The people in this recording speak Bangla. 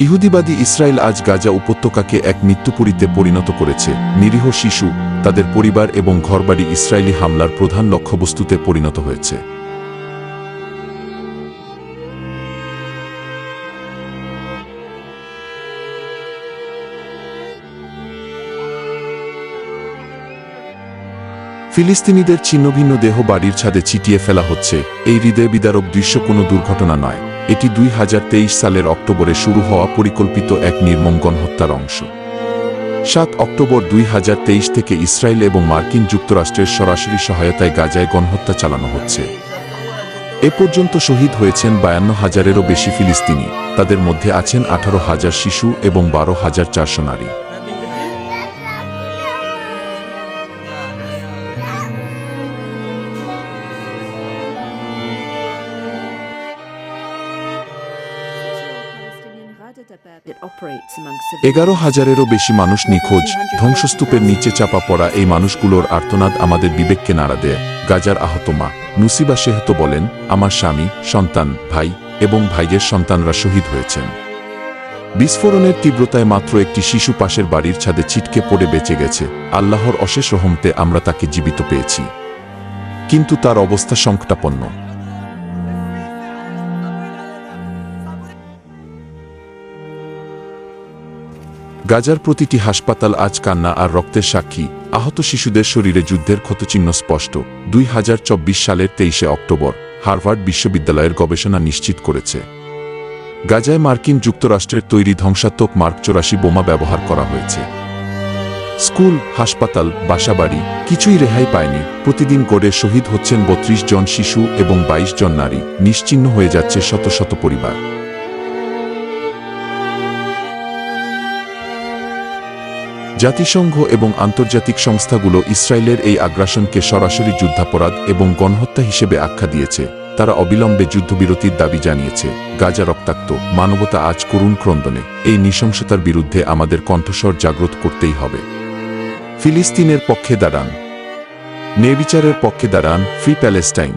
ইহুদিবাদী ইসরায়েল আজ গাজা উপত্যকাকে এক মৃত্যুপুরীতে পরিণত করেছে। নিরীহ শিশু, তাদের পরিবার এবং ঘরবাড়ি ইসরায়েলি হামলার প্রধান লক্ষ্যবস্তুতে পরিণত হয়েছে। ফিলিস্তিনিদের ছিন্নভিন্ন দেহ বাড়ির ছাদে ছিটিয়ে ফেলা হচ্ছে। এই হৃদয় বিদারক দৃশ্য কোনো দুর্ঘটনা নয়। এটি দুই হাজার তেইশ সালের অক্টোবরে শুরু হওয়া পরিকল্পিত এক নির্মম গণহত্যার অংশ। সাত অক্টোবর দুই হাজার তেইশ থেকে ইসরায়েল এবং মার্কিন যুক্তরাষ্ট্রের সরাসরি সহায়তায় গাজায় গণহত্যা চালানো হচ্ছে। এ পর্যন্ত শহীদ হয়েছেন বায়ান্ন হাজারেরও বেশি ফিলিস্তিনি। তাদের মধ্যে আছেন আঠারো হাজার শিশু এবং বারো হাজার চারশো নারী। এগারো হাজারেরও বেশি মানুষ নিখোঁজ। ধ্বংসস্তূপের নিচে চাপা পড়া এই মানুষগুলোর আর্তনাদ আমাদের বিবেককে নাড়া দেয়। গাজার আহত মা নুসিবা সেহত বলেন আমার স্বামী সন্তান ভাই এবং ভাইয়ের সন্তানরা শহীদ হয়েছেন। বিস্ফোরণের তীব্রতায় মাত্র একটি শিশু পাশের বাড়ির ছাদে ছিটকে পড়ে বেঁচে গেছে। আল্লাহর অশেষ রহমতে আমরা তাকে জীবিত পেয়েছি। কিন্তু তার অবস্থা সংকটাপন্ন। গাজার প্রতিটি হাসপাতাল আজ কান্না আর রক্তের সাক্ষী। আহত শিশুদের শরীরে যুদ্ধের ক্ষতচিহ্ন স্পষ্ট। দুই হাজার চব্বিশ সালের তেইশে অক্টোবর, হার্ভার্ড বিশ্ববিদ্যালয়ের গবেষণা নিশ্চিত করেছে। গাজায় মার্কিন যুক্তরাষ্ট্রের তৈরি ধ্বংসাত্মক মার্ক চৌরাশি বোমা ব্যবহার করা হয়েছে। স্কুল, হাসপাতাল, বাসাবাড়ি কিছুই রেহাই পায়নি। প্রতিদিন গড়ে শহীদ হচ্ছেন বত্রিশ জন শিশু এবং ২২ জন নারী। নিশ্চিহ্ন হয়ে যাচ্ছে শত শত পরিবার। জাতিসংঘ এবং আন্তর্জাতিক সংস্থাগুলো ইসরায়েলের এই আগ্রাসনকে সরাসরি যুদ্ধাপরাধ এবং গণহত্যা হিসেবে আখ্যা দিয়েছে। তারা অবিলম্বে যুদ্ধবিরতির দাবি জানিয়েছে। গাজা রক্তাক্ত, মানবতা আজ করুণ ক্রন্দনে। এই নৃশংসতার বিরুদ্ধে আমাদের কণ্ঠস্বর জাগ্রত করতেই হবে। ফিলিস্তিনের পক্ষে দাঁড়ান। নেবিচারের পক্ষে দাঁড়ান ফ্রি প্যালেস্টাইন।